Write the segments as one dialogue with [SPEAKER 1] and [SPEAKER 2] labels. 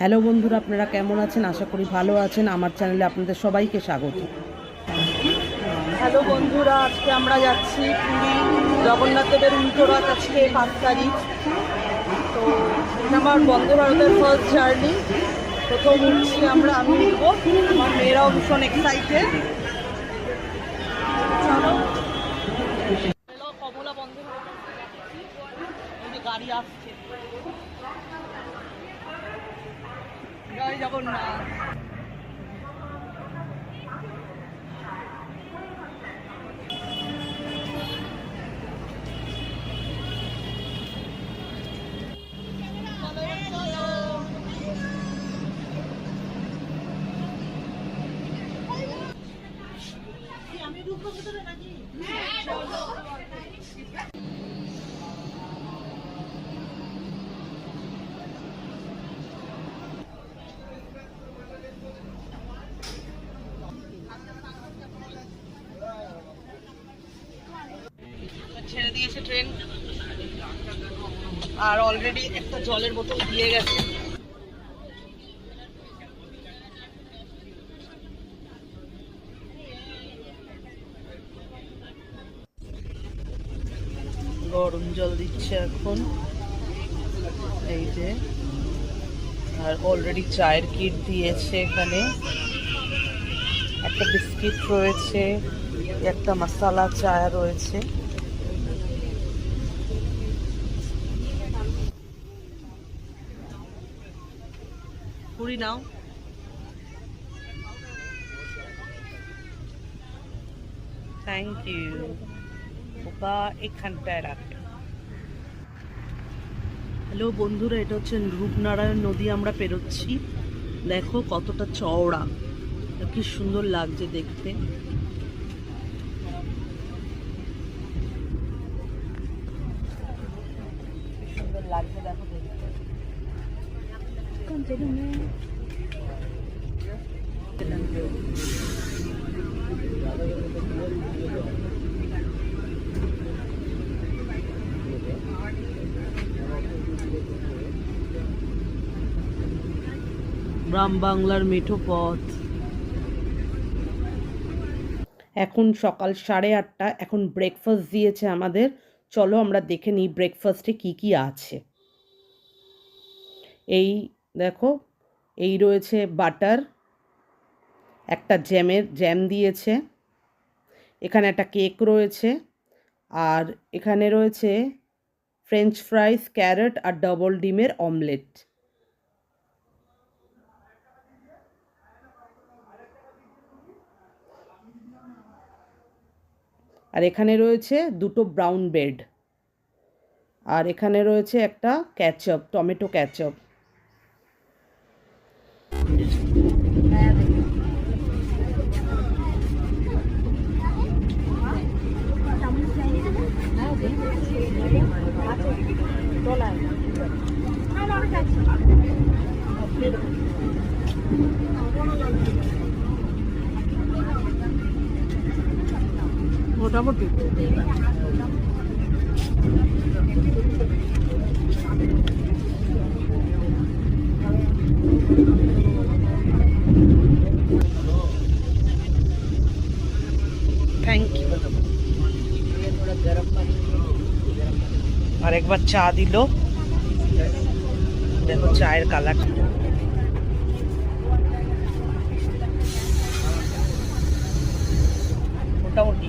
[SPEAKER 1] Hello বন্ধুরা, আপনারা কেমন আছেন? আশা করি ভালো আছেন। আমার চ্যানেলে আপনাদের সবাইকে স্বাগত।
[SPEAKER 2] হ্যালো বন্ধুরা, আজকে আমরা যাচ্ছি পুরী জগন্নাথ দেবের উল্টো রথ আজকে পাঁচ তারিখ। তো এটা আমার বন্দে ভারতের ফার্স্ট জার্নি প্রথম উঠছি আমরা, আমি উঠবো। আমার মেয়েরাও ভীষণ এক্সাইটেড কমলা গাড়ি আসছে। জয় জগন্নাথ। আর অলরেডি একটা জলের বোতল দিয়ে গেছে। গরম জল দিচ্ছে এখন। এই যে। আর অলরেডি চায়ের কিট দিয়েছে এখানে। একটা বিস্কিট রয়েছে, একটা মশালা চা রয়েছে। পুরি নাও থ্যাংক ইউ ওকা এখানটায় হ্যালো বন্ধুরা, এটা হচ্ছে রূপনারায়ণ নদী, আমরা পেরোচ্ছি। দেখো কতটা চওড়া। কি সুন্দর লাগছে দেখতে। সুন্দর লাগছে দেখো দেখতে। গ্রাম বাংলার মেঠো পথ। এখন সকাল সাড়ে আটটা, এখন ব্রেকফাস্ট দিয়েছে আমাদের। চলো আমরা দেখে নিই ব্রেকফাস্টে কি কি আছে। এই দেখো, এই রয়েছে বাটার একটা জ্যামের, জ্যাম দিয়েছে। এখানে একটা কেক রয়েছে। আর এখানে রয়েছে ফ্রেঞ্চ ফ্রাইস, ক্যারেট আর ডবল ডিমের অমলেট। আর এখানে রয়েছে দুটো ব্রাউন ব্রেড। আর এখানে রয়েছে একটা ক্যাচআপ, টমেটো ক্যাচআপ। মোটামুটি থ্যাংক ইউ আর একবার চা দিল। দেখো চায়ের কালার মোটামুটি।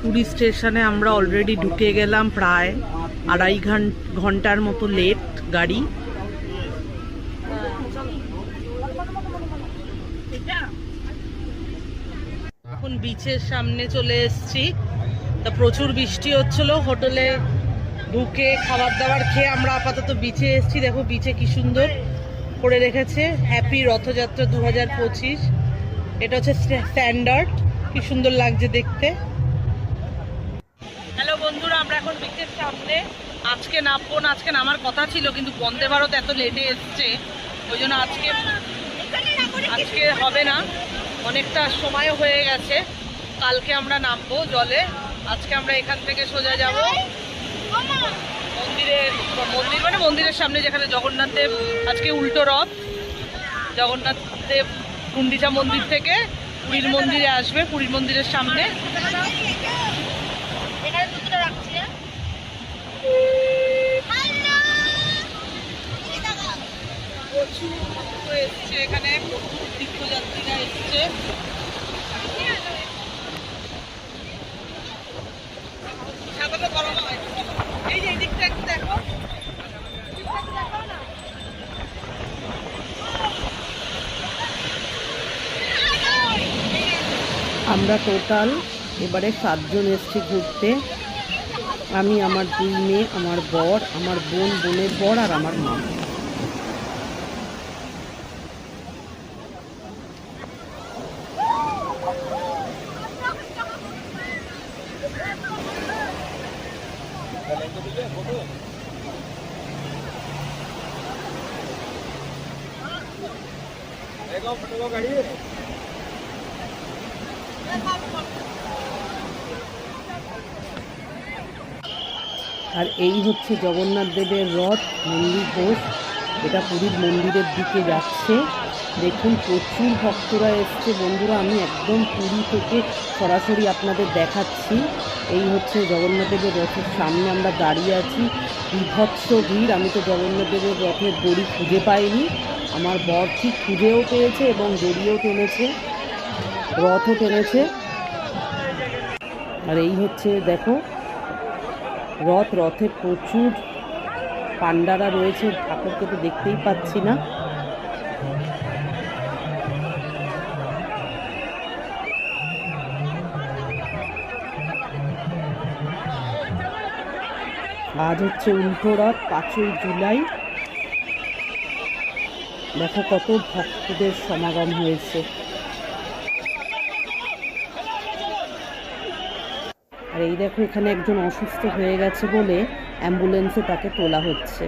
[SPEAKER 3] পুরী
[SPEAKER 2] স্টেশনে আমরা অলরেডি ঢুকে গেলাম প্রায় আড়াই ঘণ্টার মতো লেট গাড়ি। এখন বিচের সামনে চলে এসছি। তা প্রচুর বৃষ্টি হচ্ছিল, হোটেলে ঢুকে খাবার দাবার খেয়ে আমরা আপাতত বিচে এসেছি। দেখো বিচে কি সুন্দর। করে রেখেছে। হ্যাপি রথযাত্রা দু হাজার পঁচিশ। এটা হচ্ছে স্ট্যান্ডার্ড কি সুন্দর লাগছে দেখতে। হ্যালো বন্ধুরা আমরা এখন বিচের সামনে। আজকে নামবো না আজকে নামার কথা ছিল কিন্তু বন্দে ভারত এত লেটে এসছে। ওই জন্য আজকে আজকে হবে না। অনেকটা সময়ও হয়ে গেছে। কালকে আমরা নামবো জলে। আজকে আমরা এখান থেকে সোজা যাব। মন্দিরের মন্দির মানে মন্দিরের সামনে যেখানে জগন্নাথ দেব, আজকে উল্টো রথ। জগন্নাথ দেব গুন্ডিচা মন্দির থেকে পুরীর মন্দিরে আসবে, পুরীর মন্দিরের সামনে প্রচুর ভক্ত এসছে এখানে প্রচুর তীর্থযাত্রীরা এসছে সাদাটা গরম হয় এই যে এই দিকটা একটু দেখো আমরা টোটাল এবারে সাতজন এসছি ঘুরতে। আমি, আমার দুই মেয়ে, আমার বর, আমার বোন, বোনের বর আর আমার মা। আর এই হচ্ছে জগন্নাথ দেবের রথ, মন্দির ঘোষ। এটা পুরীর মন্দিরের দিকে যাচ্ছে। দেখুন, প্রচুর ভক্তরা এসছে। বন্ধুরা, আমি একদম পুরী থেকে সরাসরি আপনাদের দেখাচ্ছি। এই হচ্ছে জগন্নাথ দেবের রথের সামনে আমরা দাঁড়িয়ে আছি। বিভৎস ভিড়। আমি তো জগন্নাথ দেবের রথের দড়ি খুঁজে পাইনি। আমার বর ঠিক খুঁজেও পেয়েছে এবং দড়িও টেনেছে, রথও টেনেছে। আর এই হচ্ছে, দেখো রথ, রথে প্রচুর পান্ডারা রয়েছে, ঠাকুরকে তো দেখতেই পাচ্ছি না। আজ হচ্ছে উল্টো রথ, পাঁচই জুলাই। দেখো কত ভক্তদের সমাগম হয়েছে। আর এই দেখো, এখানে একজন অসুস্থ হয়ে গেছে বলে অ্যাম্বুলেন্সে তাকে তোলা হচ্ছে।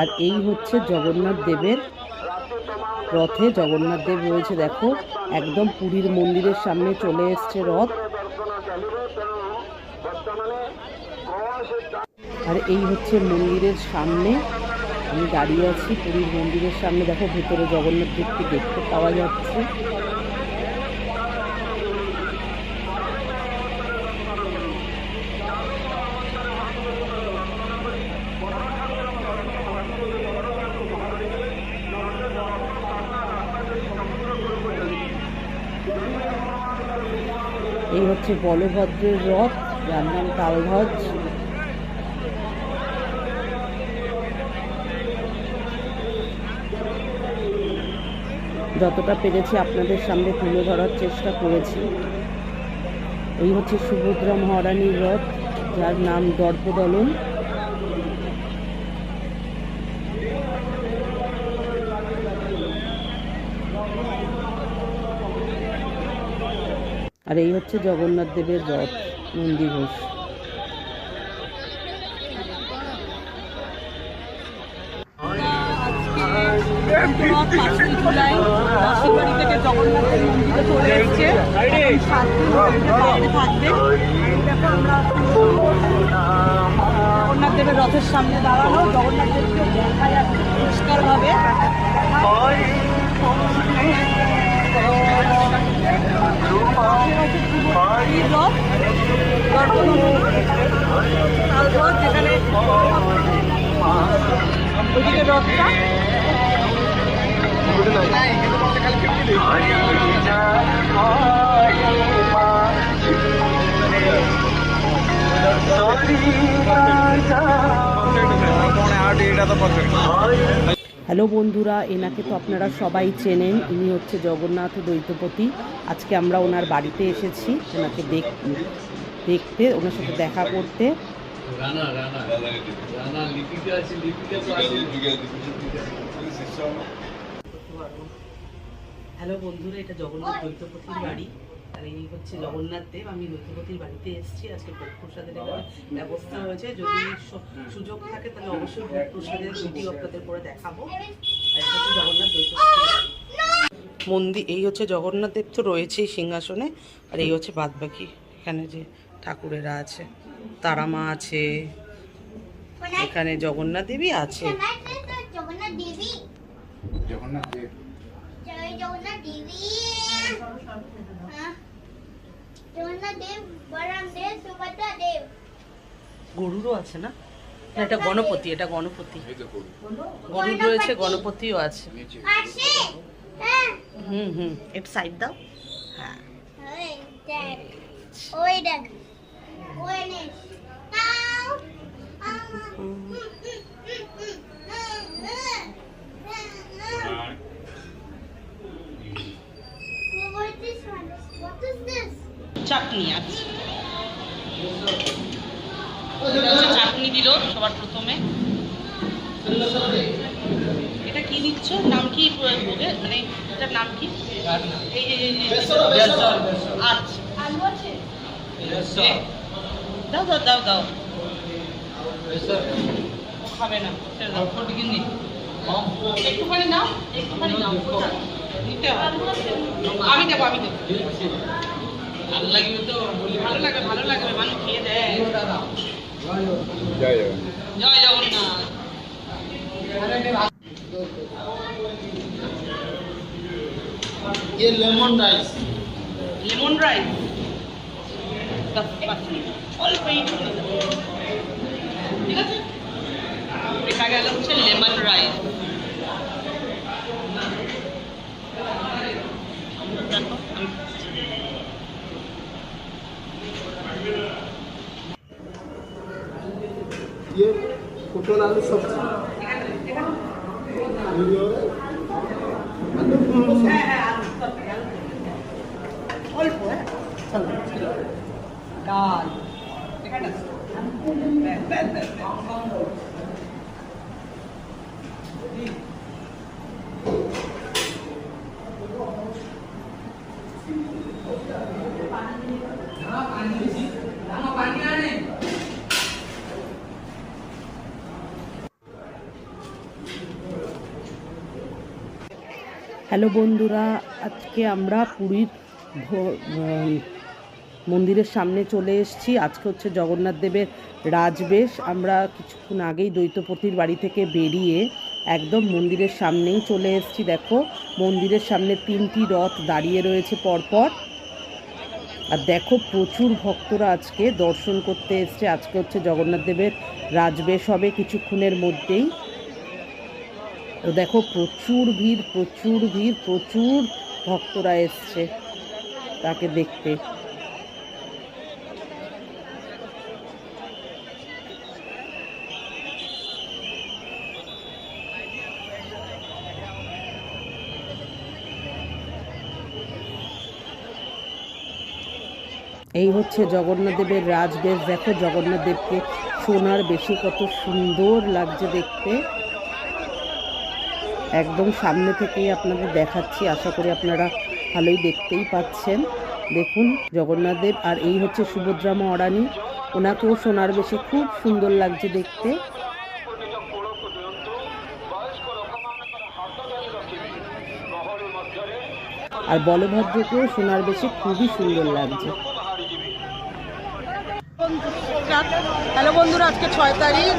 [SPEAKER 2] আর এই হচ্ছে জগন্নাথ দেবের রথে। জগন্নাথ দেব রয়েছে, দেখো, একদম পুরীর মন্দিরের সামনে চলে এসছে রথ। আর এই হচ্ছে মন্দিরের সামনে। আমি দাঁড়িয়ে আছি পুরীর মন্দিরের সামনে। দেখো, ভেতরে জগন্নাথ দেবকে দেখতে পাওয়া যাচ্ছে এই হচ্ছে বলভদ্রের রথ। যার নাম তালধ্বজ। যতটা পেরেছি আপনাদের সামনে তুলে ধরার চেষ্টা করেছি। এই হচ্ছে সুভদ্রা মহারানীর রথ, যার নাম দর্পদলন। আর এই হচ্ছে জগন্নাথ দেবের রথ, নন্দী ঘোষ।
[SPEAKER 1] চলে জগন্নাথ দেবের রথের সামনে দাঁড়ানো, জগন্নাথ দেবকে দেখা যাচ্ছে এই রথ গর্ভনন্দী লাল রথ যেখানে ওইদিকে রথটা
[SPEAKER 3] এটা তো পারফেক্ট
[SPEAKER 2] হ্যালো বন্ধুরা এনাকে তো আপনারা সবাই চেনেন ইনি হচ্ছে জগন্নাথ দ্বৈতপতি। আজকে আমরা ওনার বাড়িতে এসেছি ওনাকে দেখ দেখতে ওনার সাথে দেখা করতে।
[SPEAKER 4] রানা রানা রানা লিপিকা আছে লিপিকা তো আছে।
[SPEAKER 2] হ্যালো বন্ধুরা এটা জগন্নাথ দ্বৈতপতির বাড়ি। আর এই হচ্ছে জগন্নাথ দেব আমি দ্বৈতপতির বাড়িতে এসেছি আজকে ভোগ প্রসাদের ব্যবস্থা হয়েছে। যদি সুযোগ থাকে তাহলে অবশ্যই ভোগ প্রসাদের ভিডিও আপনাদের করে দেখাবো। আর হচ্ছে জগন্নাথ মন্দির এই হচ্ছে জগন্নাথ দেব তো রয়েছেই সিংহাসনে আর এই হচ্ছে বাদবাকি। এখানে যে ঠাকুরেরা আছে তারা মা আছে এখানে জগন্নাথ দেবী আছে।
[SPEAKER 5] জগন্নাথ দেবী।
[SPEAKER 3] জগন্নাথ দেব।
[SPEAKER 5] জয় জগন্নাথ দেবী হ্যাঁ। জগন্নাথ দেব বলরাম দেব সুভদ্রা দেব
[SPEAKER 2] গরুরও আছে না? এটা গণপতি এটা গণপতি।
[SPEAKER 3] এই
[SPEAKER 2] গরুর রয়েছে গণপতিও আছে।
[SPEAKER 5] হ্যাঁ।
[SPEAKER 2] হুম হুম। একটু সাইড দাও। হ্যাঁ।
[SPEAKER 5] ওই দেখ। ওই নে।
[SPEAKER 2] চাটনি আছে। চাটনি দিল সবার প্রথমে। এটা কি দিচ্ছ নাম কি বলে? মানে এটার নাম কি? এই যে আচ্ছা। এ, দাও দাও দাও দাও। খাবে না ছেড়ে দাও। একটুখানি নাও একটুখানি নাও। নিতে হবে। আমি দেবো আমি দেবো। ভালো লাগবে তো ভালো লাগে ভালো লাগবে মানুষ খেয়ে দেয়
[SPEAKER 3] জয় জগন্নাথ
[SPEAKER 2] জয় জগন্নাথ
[SPEAKER 6] ये लेमन राइस
[SPEAKER 2] লেমন রাইস অল্প একটু ঠিক আছে এটা গেল হচ্ছে লেমন রাইস দেখো আমি
[SPEAKER 6] ये পটল আলু সবজি
[SPEAKER 2] অল্প ডাল হ্যালো বন্ধুরা, আজকে আমরা পুরীর মন্দিরের সামনে চলে এসেছি। আজকে হচ্ছে জগন্নাথ দেবের রাজবেশ। আমরা কিছুক্ষণ আগেই দ্বৈতপতির বাড়ি থেকে বেরিয়ে একদম মন্দিরের সামনেই চলে এসেছি। দেখো, মন্দিরের সামনে তিনটি রথ দাঁড়িয়ে রয়েছে পরপর। আর দেখো, প্রচুর ভক্তরা আজকে দর্শন করতে এসছে। আজকে হচ্ছে জগন্নাথ দেবের রাজবেশ হবে কিছুক্ষণের মধ্যেই। তো দেখো প্রচুর ভিড় প্রচুর ভিড়, প্রচুর ভক্তরা এসছে তাকে দেখতে। এই হচ্ছে জগন্নাথদেবের রাজবেশ। দেখো জগন্নাথদেবকে সোনার বেশি কত সুন্দর লাগছে দেখতে। একদম সামনে থেকেই আপনাদের দেখাচ্ছি। আশা করি আপনারা ভালোই দেখতেই পাচ্ছেন। দেখুন, জগন্নাথ দেব আর এই হচ্ছে সুভদ্রা মহারানী। ওনাকেও সোনার বেশি খুব সুন্দর লাগছে দেখতে। আর বলভদ্রকেও সোনার বেশি খুবই সুন্দর লাগছে।
[SPEAKER 1] হ্যালো বন্ধুরা, আজকে ছয় তারিখ।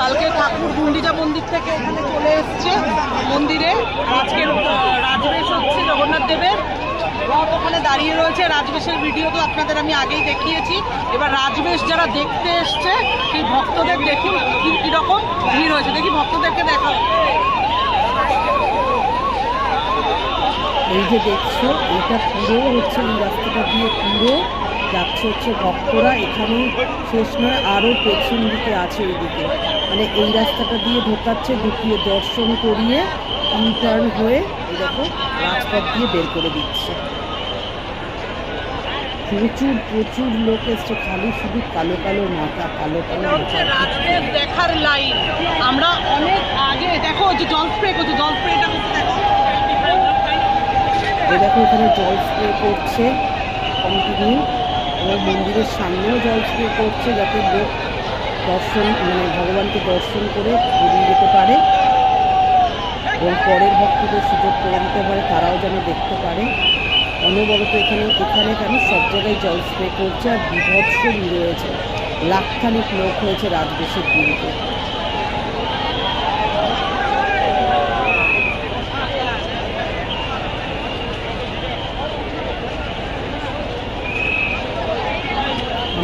[SPEAKER 1] কালকে ঠাকুর গুন্ডিজা মন্দির থেকে এখানে চলে এসছে মন্দিরে। আজকের রাজবেশ হচ্ছে জগন্নাথ দেবের। রথ ওখানে দাঁড়িয়ে রয়েছে। রাজবেশের ভিডিও তো আপনাদের আমি আগেই দেখিয়েছি। এবার রাজবেশ যারা দেখতে এসছে, সেই ভক্তদের দেখুন কীরকম ভিড় হয়েছে। দেখি ভক্তদেরকে দেখাও।
[SPEAKER 2] এই যে দেখছ, এটা পুরো হচ্ছে রাস্তাটা দিয়ে পুরো যাচ্ছে হচ্ছে ভক্তরা এখানে শেষ নয় আরও পেছন দিকে আছে ওইদিকে মানে এই রাস্তাটা দিয়ে ঢোকাচ্ছে ঢুকিয়ে দর্শন করিয়ে ইউটার্ন হয়ে দেখো রাজপথ দিয়ে বের করে দিচ্ছে। প্রচুর প্রচুর লোক এসছে খালি শুধু কালো কালো মাথা কালো কালো
[SPEAKER 1] দেখার লাইন। আমরা অনেক আগে দেখো যে জল স্প্রে করছে জল স্প্রেটা দেখো।
[SPEAKER 2] এখানে জল স্প্রে করছে। কন্টিনিউ এবং মন্দিরের সামনেও জল স্প্রে করছে যাতে লোক দর্শন মানে ভগবানকে দর্শন করে বেরিয়ে যেতে পারে। এবং পরের ভক্তদের সুযোগ করে দিতে পারে, তারাও যেন দেখতে পারে। অনবরত এখানে এখানে কেন? সব জায়গায় জল স্প্রে করছে আর বিভৎস রয়েছে। লাখখানিক লোক হয়েছে রাজবেশের দিনকে।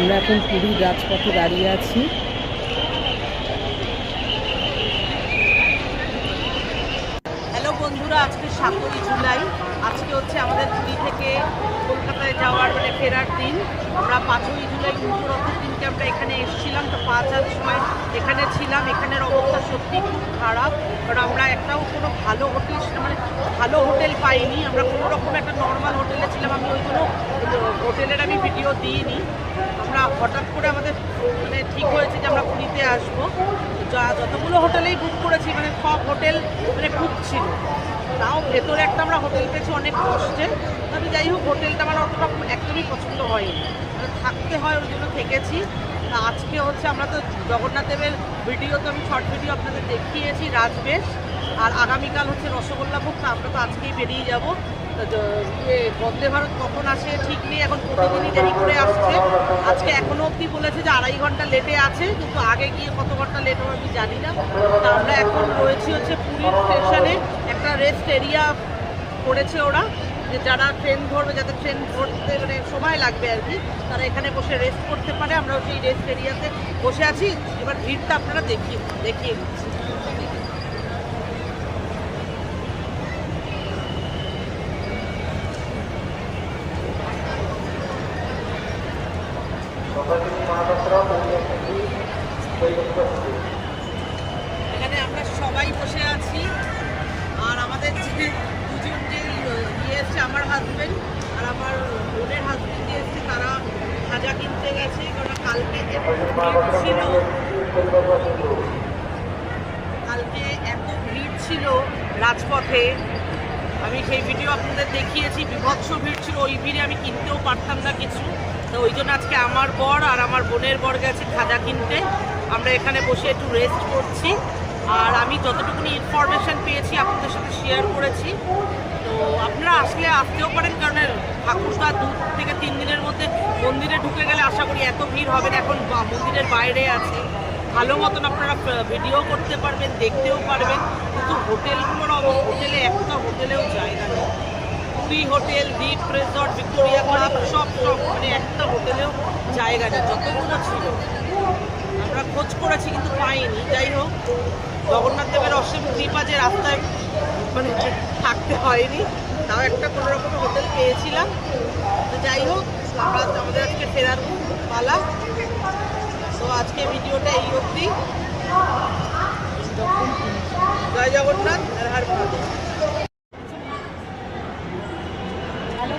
[SPEAKER 2] আমরা এখন পুরীর রাজপথে দাঁড়িয়ে আছি।
[SPEAKER 1] হ্যালো বন্ধুরা, আজকে সাতই জুলাই। আজকে হচ্ছে আমাদের পুরী থেকে কলকাতায় যাওয়ার মানে ফেরার দিন। আমরা পাঁচই জুলাই উত্তরথের দিনকে আমরা এখানে এসেছিলাম, তো পাঁচ হাজার সময় এখানে ছিলাম। এখানের অবস্থা খুব খারাপ, কারণ আমরা একটাও কোনো ভালো হোটেল মানে ভালো হোটেল পাইনি। আমরা কোনো রকম একটা নর্মাল হোটেলে ছিলাম। আমি ওই জন্য হোটেলের আমি ভিডিও দিইনি। আমরা হঠাৎ করে আমাদের মানে ঠিক হয়েছে যে আমরা পুরীতে আসব। যা যতগুলো হোটেলেই বুক করেছি মানে সব হোটেল মানে বুক ছিল। তাও ভেতরে একটা আমরা হোটেল পেয়েছি অনেক কষ্টে। তবে যাই হোক হোটেলটা আমার অতটা একদমই পছন্দ হয়নি। মানে থাকতে হয় ওর জন্য থেকেছি। আজকে হচ্ছে আমরা তো জগন্নাথ দেবের ভিডিও তো আমি শর্ট ভিডিও আপনাদের দেখিয়েছি রাজবেশ আর আগামীকাল হচ্ছে রসগোল্লা ভোগ আমরা তো আজকেই বেরিয়ে যাব। ইয়ে বন্দে ভারত কখন আসে ঠিক নেই, এখন প্রতিদিনই দেরি করে আসছে। আজকে এখনও অবধি বলেছে যে আড়াই ঘণ্টা লেটে আছে, কিন্তু আগে গিয়ে কত ঘণ্টা লেট হবে আমি জানি না। তা আমরা এখন রয়েছি হচ্ছে পুরীর স্টেশনে একটা রেস্ট এরিয়া করেছে ওরা। যে যারা ট্রেন ধরবে যাতে ট্রেন ধরতে মানে সময় লাগবে আর কি, তারা এখানে বসে রেস্ট করতে পারে। আমরা সেই রেস্ট এরিয়াতে বসে আছি। এবার ভিড়টা আপনারা দেখিয়ে দেখিয়ে দিচ্ছি। এসছে হাজবেন্ড আর আমার বোনের হাজবেন্ড যে এসছে, তারা খাজা কিনতে গেছে কারণ কালকে ছিল। কালকে এত ভিড় ছিল রাজপথে। আমি সেই ভিডিও আপনাদের দেখিয়েছি, বিভৎস ভিড় ছিল। ওই ভিড়ে আমি কিনতেও পারতাম না কিছু। তো ওই জন্য আজকে আমার বর আর আমার বোনের বর গেছে খাজা কিনতে। আমরা এখানে বসে একটু রেস্ট করছি। আর আমি যতটুকুনি ইনফরমেশন পেয়েছি, আপনাদের সাথে শেয়ার করেছি। আপনারা আসলে আসতেও পারেন, কারণ ঠাকুরদা দু থেকে তিন দিনের মধ্যে মন্দিরে ঢুকে গেলে আশা করি এত ভিড় হবে না। এখন মন্দিরের বাইরে আছে। ভালো মতন আপনারা ভিডিও করতে পারবেন, দেখতেও পারবেন। কিন্তু হোটেলগুলোর অবস্থা, হোটেলে একটা হোটেলেও জায়গা নেই Puri hotel, Dweep resort Victoria club সব সব মানে একটা হোটেলেও জায়গা নেই। যতগুলো ছিল, আমরা খোঁজ করেছি কিন্তু পাইনি। যাই হোক, জগন্নাথ দেবের অসীম কৃপা যে রাস্তায় মানে থাকতে হয়নি, তাও একটা কোনো রকম হোটেল পেয়েছিলাম। তো যাই হোক, আমরা আমাদের আজকে ফেরার পালা। তো আজকে ভিডিওটা এই অবধি। জয় জগন্নাথ আর হার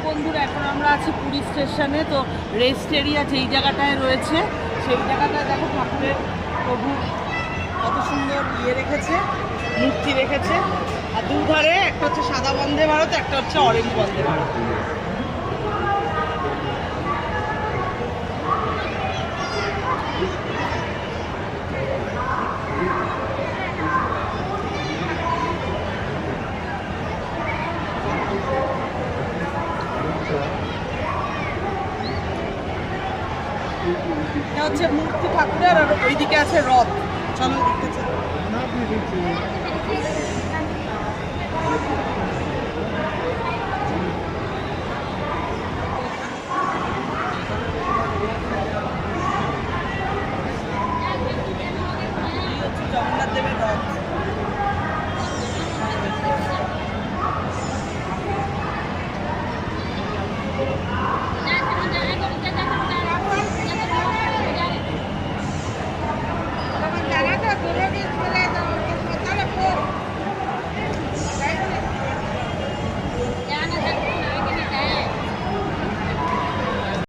[SPEAKER 1] বন্ধুরা, এখন আমরা আছি পুরী স্টেশনে। তো রেস্ট এরিয়া যেই জায়গাটায় রয়েছে, সেই জায়গাটায় দেখো ঠাকুরের প্রভু কত সুন্দর ইয়ে রেখেছে। মূর্তি রেখেছে। আর দুধারে একটা হচ্ছে সাদা বন্দে ভারত, একটা হচ্ছে অরেঞ্জ বন্দে ভারত। হচ্ছে মূর্তি ঠাকুরের, আর ওইদিকে আছে রথ। চলো